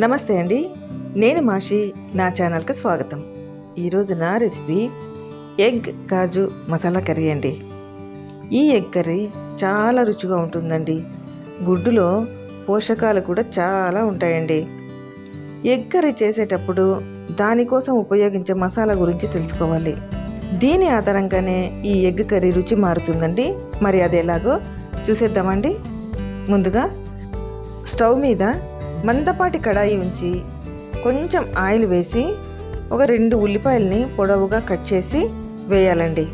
నమస్తే అండి. నేను మాషి నా ఛానల్కి స్వాగతం. ఈరోజు నా recipe egg kaju masala curry అండి. ఈ ఎగ్ కర్రీ చాలా రుచిగా ఉంటుందండి. గుడ్డులో పోషకాలు కూడా చాలా ఉంటాయండి. ఎగ్ కర్రీ చేసేటప్పుడు దానికోసం ఉపయోగించే మసాలా గురించి తెలుసుకోవాలి. దీని ఆధారంగానే ఈ ఎగ్ కర్రీ రుచి మారుతుందండి. మరి అది ఎలాగో చూసేద్దామండి. ముందుగా స్టవ్ మీద మందపాటి కడాయి ఉంచి కొంచెం ఆయిల్ వేసి ఒక రెండు ఉల్లిపాయల్ని పొడవుగా కట్ చేసి వేయాలండి.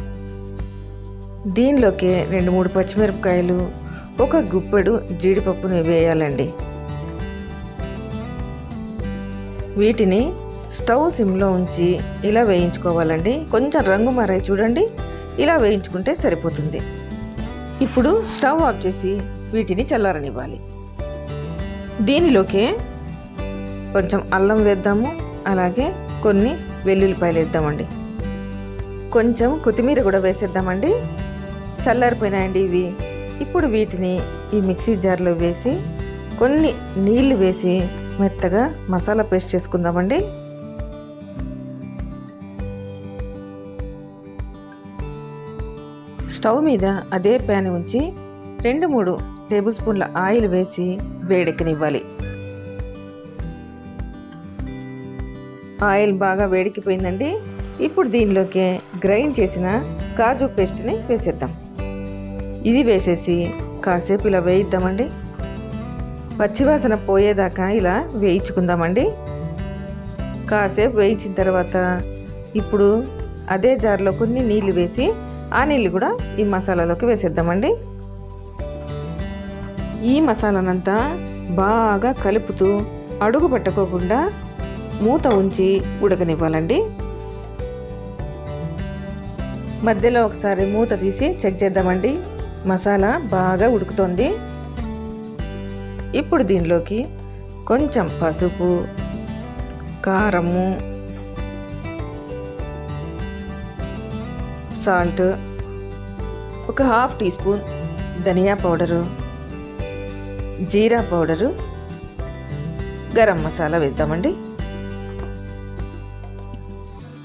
దీనిలోకి రెండు మూడు పచ్చిమిరపకాయలు ఒక గుప్పెడు జీడిపప్పుని వేయాలండి. వీటిని స్టవ్ సిమ్లో ఉంచి ఇలా వేయించుకోవాలండి. కొంచెం రంగు మారే చూడండి. ఇలా వేయించుకుంటే సరిపోతుంది. ఇప్పుడు స్టవ్ ఆఫ్ చేసి వీటిని చల్లారనివ్వాలి. దీనిలోకి కొంచెం అల్లం వేద్దాము అలాగే కొన్ని వెల్లుల్లిపాయలు వేద్దామండి. కొంచెం కొత్తిమీర కూడా వేసేద్దామండి. చల్లారిపోయినాయండి ఇవి. ఇప్పుడు వీటిని ఈ మిక్సీ జార్లో వేసి కొన్ని నీళ్ళు వేసి మెత్తగా మసాలా పేస్ట్ చేసుకుందామండి. స్టవ్ మీద అదే ప్యాన్ ఉంచి రెండు మూడు టేబుల్ స్పూన్ల ఆయిల్ వేసి వేడెక్కనివ్వాలి. ఆయిల్ బాగా వేడికిపోయిందండి ఇప్పుడు దీనిలోకి గ్రైండ్ చేసిన కాజు పేస్ట్ని వేసేద్దాం. ఇది వేసేసి కాసేపు ఇలా వేయిద్దామండి. పచ్చివాసన పోయేదాకా ఇలా వేయించుకుందామండి. కాసేపు వేయించిన తర్వాత ఇప్పుడు అదే జార్లో కొన్ని నీళ్ళు వేసి ఆ నీళ్ళు కూడా ఈ మసాలాలోకి వేసేద్దామండి. ఈ మసాలానంతా బాగా కలుపుతూ అడుగు పట్టుకోకుండా మూత ఉంచి ఉడకనివ్వాలండి. మధ్యలో ఒకసారి మూత తీసి చెక్ చేద్దామండి. మసాలా బాగా ఉడుకుతోంది. ఇప్పుడు దీనిలోకి కొంచెం పసుపు కారము సాల్ట్ ఒక హాఫ్ టీ స్పూన్ ధనియా పౌడరు జీరా పౌడరు గరం మసాలా వేద్దామండి.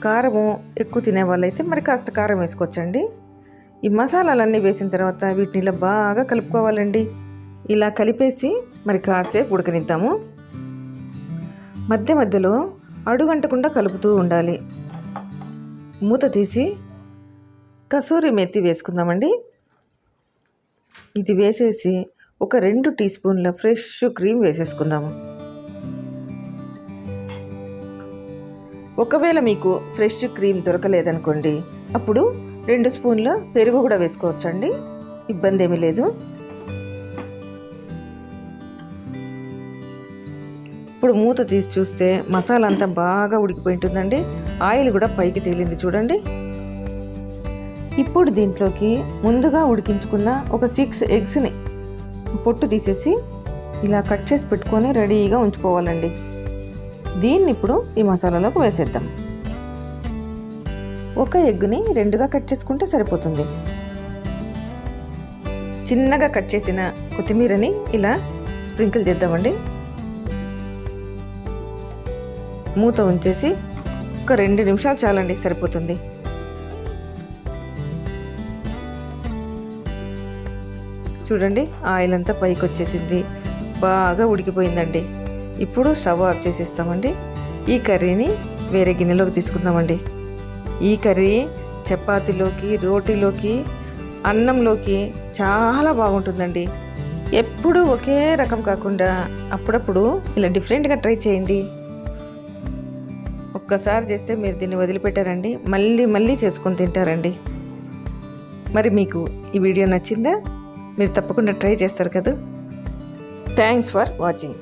కారము ఎక్కువ తినే వాళ్ళైతే మరి కాస్త కారం వేసుకోవచ్చండి. ఈ మసాలాలన్నీ వేసిన తర్వాత వీటిని ఇలా బాగా కలుపుకోవాలండి. ఇలా కలిపేసి మరి కాసేపు ఉడకనిద్దాము. మధ్య మధ్యలో అడుగంటకుండా కలుపుతూ ఉండాలి. మూత తీసి కసూరి మెత్తి వేసుకుందామండి. ఇది వేసేసి ఒక రెండు టీ స్పూన్ల ఫ్రెష్ క్రీమ్ వేసేసుకుందాము. ఒకవేళ మీకు ఫ్రెష్ క్రీమ్ దొరకలేదనుకోండి అప్పుడు రెండు స్పూన్ల పెరుగు కూడా వేసుకోవచ్చండి. ఇబ్బంది ఏమీ లేదు. ఇప్పుడు మూత తీసి చూస్తే మసాలా అంతా బాగా ఉడికిపోయింటుందండి. ఆయిల్ కూడా పైకి తేలింది చూడండి. ఇప్పుడు దీంట్లోకి ముందుగా ఉడికించుకున్న ఒక సిక్స్ ఎగ్స్ని పొట్టు తీసేసి ఇలా కట్ చేసి పెట్టుకొని రెడీగా ఉంచుకోవాలండి. దీన్ని ఇప్పుడు ఈ మసాలాలోకి వేసేద్దాం. ఒక ఎగ్గుని రెండుగా కట్ చేసుకుంటే సరిపోతుంది. చిన్నగా కట్ చేసిన కొత్తిమీరని ఇలా స్ప్రింకిల్ చేద్దామండి. మూత ఉంచేసి ఒక రెండు నిమిషాలు చాలండి సరిపోతుంది. చూడండి ఆయిల్ అంతా పైకి వచ్చేసింది బాగా ఉడికిపోయిందండి. ఇప్పుడు స్టవ్ ఆఫ్ చేసేస్తామండి. ఈ కర్రీని వేరే గిన్నెలోకి తీసుకుందామండి. ఈ కర్రీ చపాతీలోకి రోటీలోకి అన్నంలోకి చాలా బాగుంటుందండి. ఎప్పుడు ఒకే రకం కాకుండా అప్పుడప్పుడు ఇలా డిఫరెంట్గా ట్రై చేయండి. ఒక్కసారి చేస్తే మీరు దీన్ని వదిలిపెట్టారండి. మళ్ళీ మళ్ళీ చేసుకొని తింటారండి. మరి మీకు ఈ వీడియో నచ్చిందా? మీరు తప్పకుండా ట్రై చేస్తారు కదా. Thanks for watching